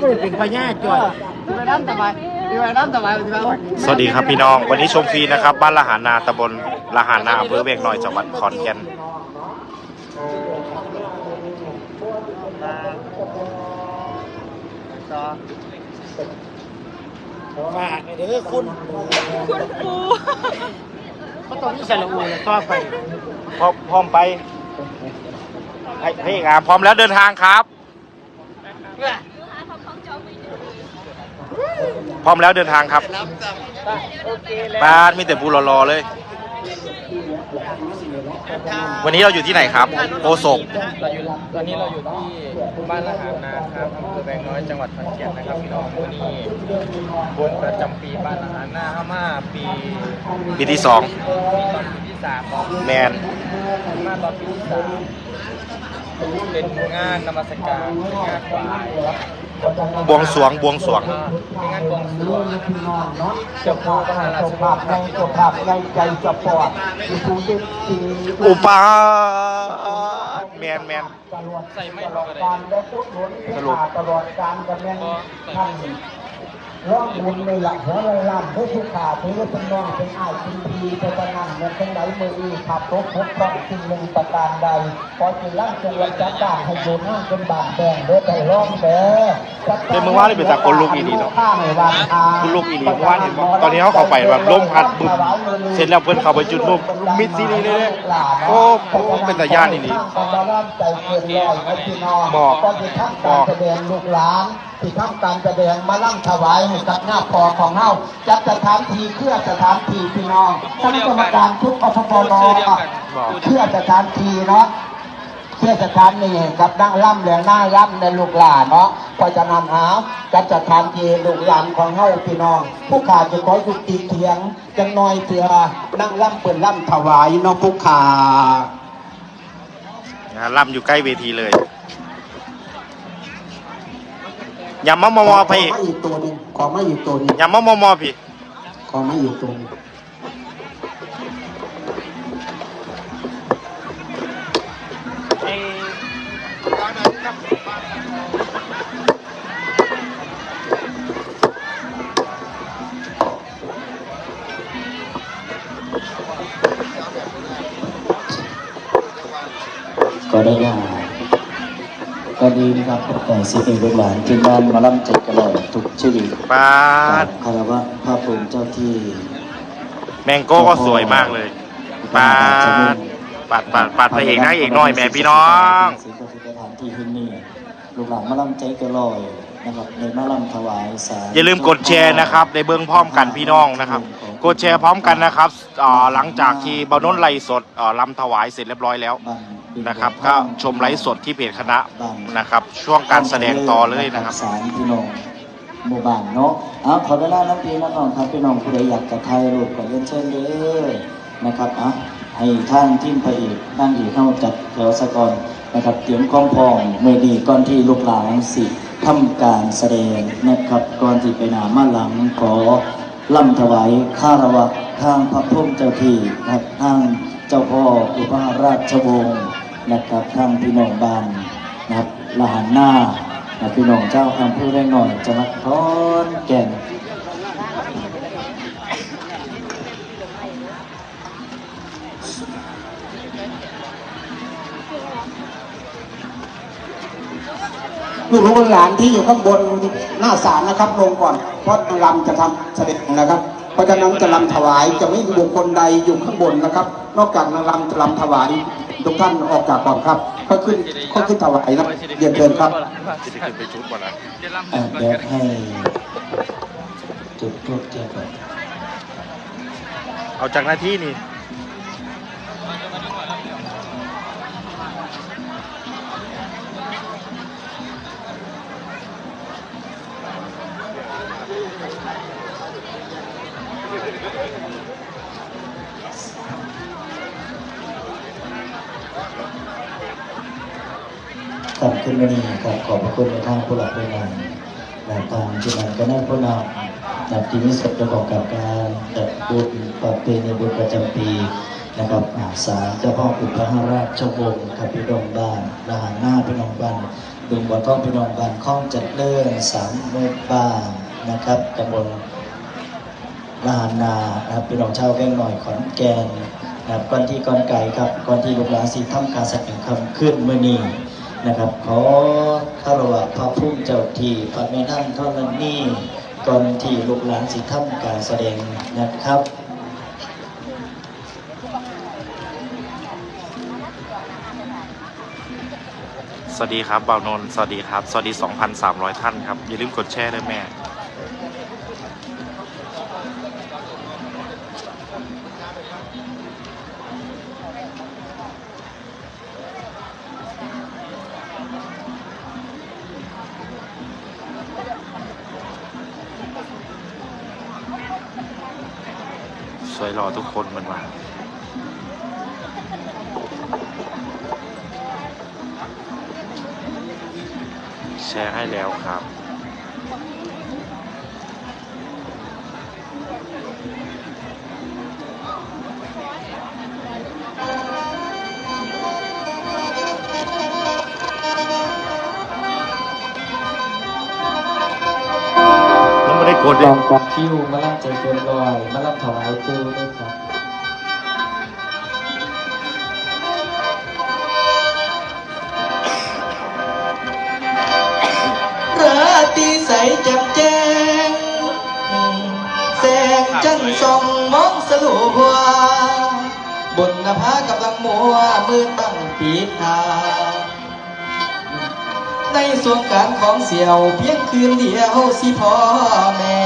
ไม่เป็นพญาจวดไปน้ำสบายไปน้ำสบายไปน้ำสวัสดีครับพี่น้อง วันนี้ชมฟรีนะครับ บ้านละหานาตำบลละหานาอำเภอเวียงน้อยจังหวัดขอนแก่นฝากเดี๋ยวคุณ คุณปูก็ต้องมีสระอูต่อไปพร้อมพร้อมไปให้ให้งามพร้อมแล้วเดินทางครับ พร้อมแล้วเดินทางครับบ้านมีแต่บูรอๆเลย วันนี้เราอยู่ที่ไหนครับ โอโศกเราอยู่ตอนนี้เราอยู่ที่บ้านละหารนาครับอำเภอแบงน้อยจังหวัดขอนแก่นนะครับพี่น้องวันนี้บนประจำปีบ้านละหารนาห้ามาปีปีที่สองตอนปีที่สามเนาะแมนมาตอนปีที่สามเป็นงานนมัสการเป็นงานไหว้ บวงสรวงบวงสรวงเป็นงานบวงสรวงเจ้าปู่พระราชวงศ์ครับเจ้าภาพในใจสปอร์ตที่ผู้ยึดทีอุปาแมนแมนใส่ไม่ตพลออดกันเลยการและทุกหนสรุปตลอดการกันแม่นท่าน ร้องบุญในหลักหัวลล่ำเพื่อผู้ขาถือว่าเป็นน้องเป็นอายเป็นพีเป็นปนันเงินเป็นไหลมืออีขับรถพบต้องสิ่งหนึ่งประการใดพอจิลั่งจงไว้จัดการให้โยนห้างเป็นบาทแดงเด้อแต่ร้องเด้อเดี๋ยวมึงว่านี่เป็นจากคนลูกอีดีเนาะข้าในวันอาคุณลูกอีดีเมื่อวานเห็นบ่ตอนนี้เขาเข้าไปแบบร่มพัดบึ้มเสร็จแล้วเพื่อนเข้าไปจุดร่มมิดซีรีส์เลยโอ้โหเป็นตาย่านอีดีหมอกก็จะทำการแสดงลูกหลานที่ทำการแสดงมาล่ำถวายให้กับหน้าพอของเฮาจัดสถานที่เครื่องสถานที่พี่น้องท่านกรรมการทุกอพปนเครื่องสถานที่เนาะเครื่องสถานนี่กับนั่งล่ำแหลงหน้าล่ำในลูกหลานเนาะเพราะฉะนั้นหาจัดสถานที่ลูกหลานของเฮาพี่น้อง ผู้ขาจะขอยุติเถียงจังน้อยเถื่อนั่งล่ำเปิดล่ำถวายเนาะผู้ขานะฮะล่ำอยู่ใกล้เวทีเลย ยำมะมอมอพี่ขอมาอีกตัวหนึงขอมาอีกตัวหนึงยำมะมอมอพี่ขอมาอีกตัวหนึงก็ได้ยา ก็ดีนะครับแต่สิเป็นลูกหลานที่บ้านมาล่ำจัดกระหล่ทุกชีวิตปาดคารวะพระภูมิเจ้าที่แมงโก้ก็สวยมากเลยปาดปัดปัดปัดพระเอกนางเอกหน่อยแม่พี่น้องสิ่งศักดิ์สิทธิ์สถานที่ที่นี่ลูกหลานมาล่ำใจกระหล่นะครับในมาล่ำถวายสารอย่าลืมกดแชร์นะครับในเบื้องพร้อมกันพี่น้องนะครับ กดแชร์พร้อมกันนะครับอ่าหลังจากที่เบาโน้นไลฟ์สดอ่าลำถวายเสร็จเรียบร้อยแล้วบ้านดิ นะครับ ก็ชมไลฟ์สดที่เพจคณะนะครับ ช่วงการแสดงต่อเลยนะครับสารพี่น้องหมู่บ้านเนาะเอาขอเวลาน้ำพีน้ำน้องครับพี่น้องผู้ใดอยากจะถ่ายรูปก็เรียนเชิญเลยนะครับอะให้ท่านทีมพระเอกนั่งอีกเข้าจัดแถวสะกอนนะครับเตรียมกล้องพองเมื่อดีก่อนที่ลูกหลานสิทำการแสดงนะครับก่อนที่ไปหนามาหลังขอล่ำถวายข้าระวะทางพระพุ่มเจ้าที่นะครับทางเจ้าพ่ออุปาราชวงศ์ นะครับทางพี่น้องบ้านนะครับละหันหน้านะพี่น้องเจ้าอำเภอแรงหน่อยจังหวัดขอนแก่นลูกหลานหลานที่อยู่ข้างบนหน้าศาลนะครับ ลงก่อน เพราะลำจะทำเสด็จนะครับ เพราะฉะนั้นจะลำถวายจะไม่มีบุคคลใดอยู่ข้างบนนะครับ นอกจากนางลำจะลำถวาย ทุกท่านออกจากก่อนครับก็ขึ้นก็ขึ้นถวายนะเรียนเชิญครับจะได้ขึ้นไปชุดบ่ล่ะอะเดี๋ยวให้จุดทูบเทียนก่อนเอาจากหน้าที่นี่ ขอบคุณวันนี้ครับขอบพระคุณในทางผู้หลักผู้นำและทางที่นั้นก็ได้ผู้นำนับที่มีส่วนประกอบกับการจัดบุญประเพณีบุญประจำปีนะครับอาสาเจ้าพ่ออุปหราชวงศ์ครับพี่น้องบ้านทหารหน้าพี่น้องบ้านดุงบ่อท้องพี่น้องบ้านข้องจัดเลื่อนสามหมู่บ้านนะครับตำบลลานนานะครับพี่น้องชาวแก้งหน่อยขอนแก่นนะครับก่อนที่ก่อนไก่ครับก่อนที่ลูกหลานสีทำการแสดงคำขึ้นเมื่อนี้ นะครับ ขอคารวะพระพุ่มเจ้าที่พระแม่นั่งเท่านั้นนี่ก่อนที่ลูกหลานสีทำการแสดงนะครับสวัสดีครับบ่าวนนท์สวัสดีครับ สวัสดี 2,300 ท่านครับ อย่าลืมกดแชร์ด้วยแม่ อทุกคนเหมันมาแชร์ให้แล้วครับ ดลองกับคิวมาล่ำใจเกินรอยมาล่ำถวายปูด้วยครับราตรีใสแจ่มแจ้งแสงจันทร์ส่องมองสลัวบนนภากำลังมัวมืดบังปีทา ในส่วนการของเสี่ยว เพียงคืนเดียวสิพ่อแม่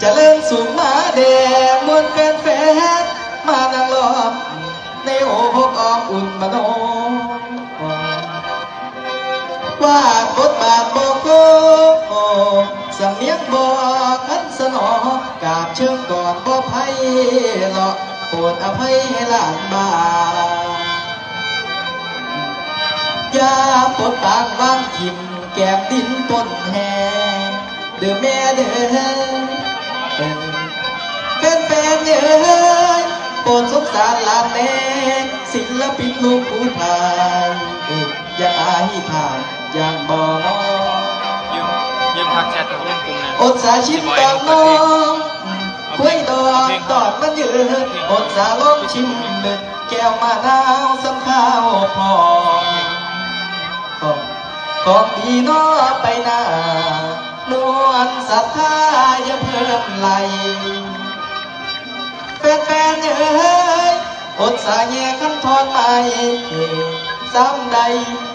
จะเล่นสุขมาแดงมวนแฟนแฟนมานั่งล้อมในโอ้พกออมอุ่นมโนวาดบทบาทบอกโกสำเนียงบอกคันสนอกราบเชิงก่อนบ่ไพ่เลาะโปรดอภัยให้หลานบา ย่าปดปางวางทิมแก้มดินต้นแหเด้อแม่เด้อแฟนๆเอ้ยโปรดสงสารหลานแน่ศิลปินลูกผู้ชายอย่าอายผ่านอย่างบองยืมยืมทักแชทกับเพื่อนกลุ่มนะอดสาชิมตอนน้องคุยดอกตอดมันยืนอดสาลมชิมเด็ดแก้วมะนาวสำข้าวพอของ ของดีน้อไปหน้านวลศรัทธาอย่าเพิ่มไหลแฟนๆเอ้ยอดสาแย่คำทอนไม่ซ้ำใด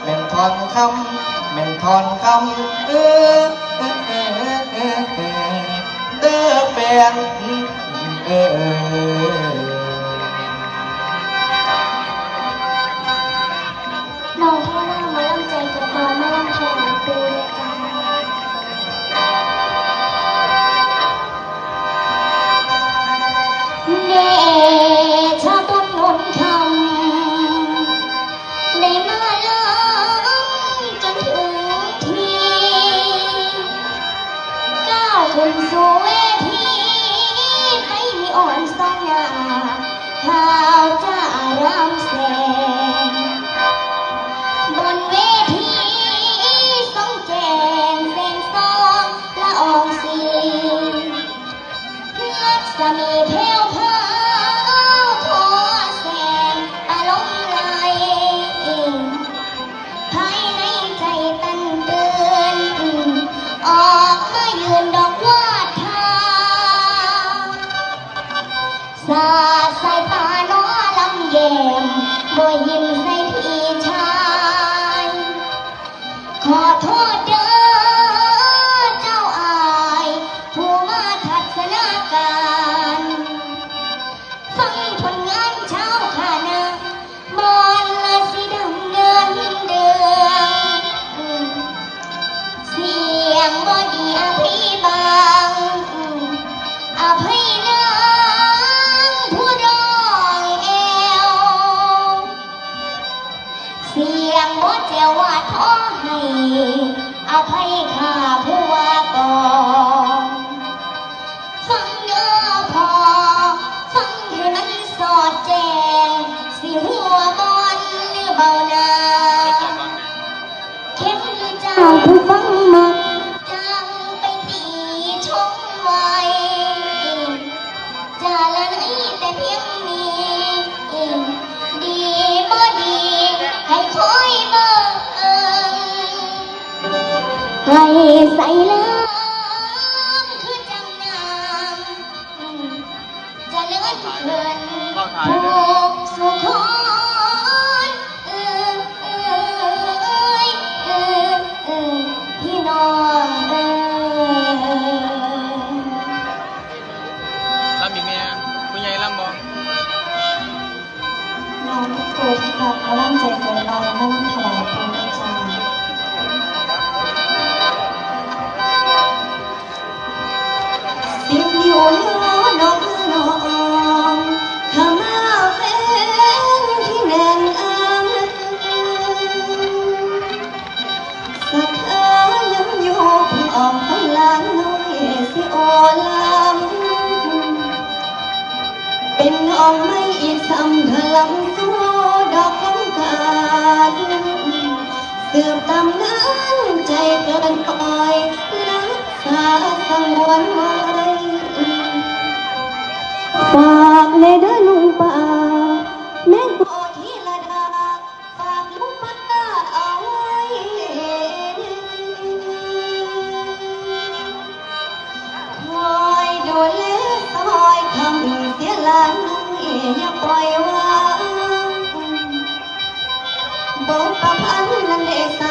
แม่นทอนคำแม่นทอนคำเออเออเออเออเออเด้อแฟนเออ เดชะต้นนนคำได้มาล้ำจนถึงทีก้าวขึ้นสู่เวทีให้มีอ่อนสง่าข่าวจ สาดสายต 好看一看。 สุข ลำเป็นน้องไม่อีกสำพลังสู้ดอกคำการสืบตำนานใจเกินคอยรักษาสังวนไว้ฝากในเดินลุงป่าแม่กอด อย่าปล่อยวางบอกกับอันนั้นเดสา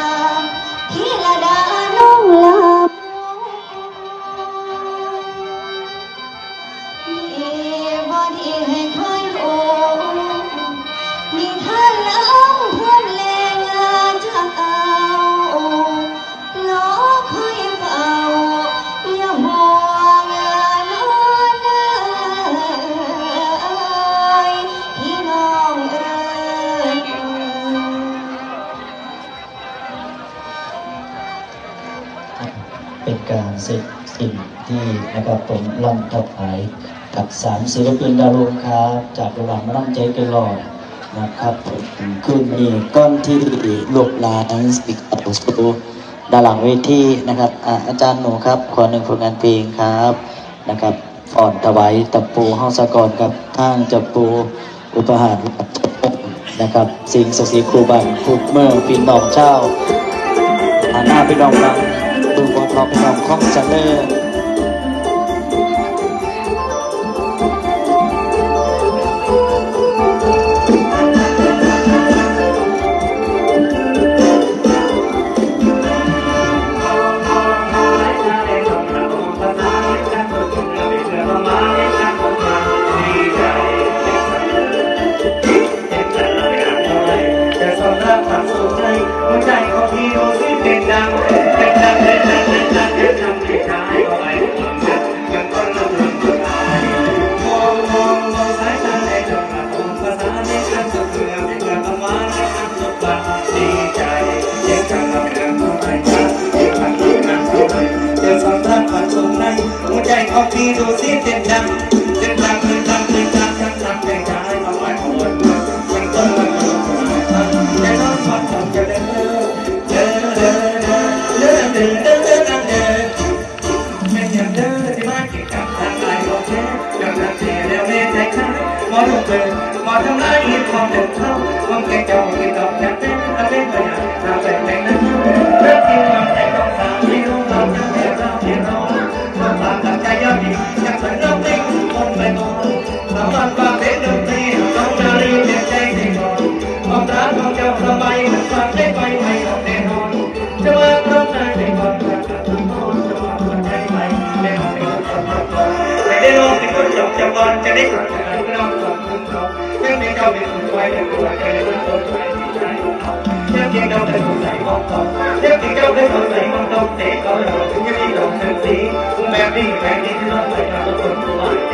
เป็นการเสร็จสิ้นที่นะครับผมลำทับหายกับสามศิลปินดาวรุ่งครับ จากระหว่างมานั่งใจกันรอดนะครับคืนนี้ก้อนที่ลูกลานสิกอัตุสูด้านหลังเวทีนะครับอาจารย์หนูครับ ขอหนึ่งผลงานเพลงครับนะครับอ่อนถวายตะปูห้องสะกรกับทางจับปูอุปหารนะครับ สิ่งศักดิ์สิทธิ์ครูบันทุกเมื่อปีนองเจ้าหาหน้าไปดองรัง ดูบนความกลมของเจริญ ก่อนจะได้หลักฐานนำตัวคุณเขายังมีเขาเป็นผู้ไว้ยังผู้ไว้ใครเป็นคนไว้ที่ใจของเขายังมีเขาเป็นผู้ใส่ของเขายังมีเขาเป็นผู้ใส่ของเขาเตะเขาเรายังมีเขาเป็นสีคุณแบบนี้แบบนี้ที่เราใส่ทำตัวคนผู้ไว้ใจ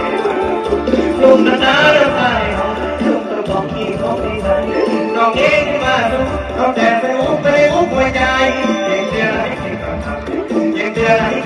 ลุงนานาเรื่องไปเขาลุงตัวบอกกี่ของดีใจน้องเองมาดูน้องแต่ไปอุ้มไปอุ้มหัวใจเด็กเดือดเด็กเดือด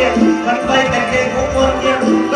เพียงกันไปแต่เพียงของคนเพียง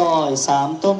ลอยสามต้ม